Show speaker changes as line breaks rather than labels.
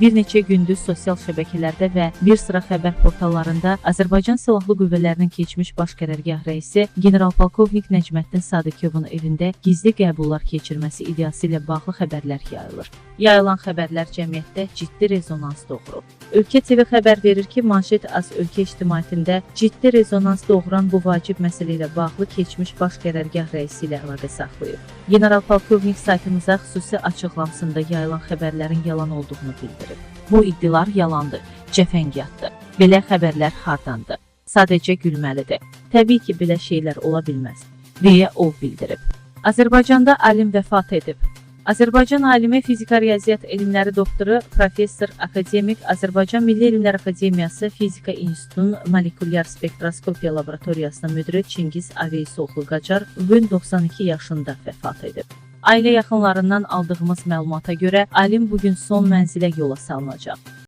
Bir neçə gündür sosial şəbəkələrdə və bir sıra xəbər portallarında Azərbaycan Silahlı Qüvvələrinin keçmiş baş qərargah rəisi general-polkovnik Nəcməddin Sadıqovun evində gizli qəbullar keçirməsi iddiası ilə bağlı xəbərlər yayılır. Yayılan xəbərlər cəmiyyətdə ciddi rezonans doğurub. Ölkə TV xəbər verir ki, manşet az ölkə ictimaiyyətində ciddi rezonans doğuran bu vacib məsələ ilə bağlı keçmiş baş qərargah rəisi ilə əlaqə saxlayıb. General-polkovnik saytımıza xüsusi açıqlamasında yayılan xəbərlərin yalan olduğunu bildirib. Bu iddialar yalandır, cəfəngiyatdır. Belə xəbərlər hardandır? Sadəcə gülməlidir. Təbii ki, belə şeylər ola bilməz, deyə o bildirib. Azərbaycanda alim vəfat edib. Azərbaycan alimi fizika riyaziyyat elmləri doktoru, professor, akademik, Azərbaycan Milli Elmlər Akademiyası Fizika İnstitutunun molekulyar spektroskopiya laboratoriyasının müdiri Çingiz Aveysoğlu Qacar bu gün 92 yaşında vəfat edib. Ailə yaxınlarından aldığımız məlumata görə alim bu gün son mənzilə yola salınacaq.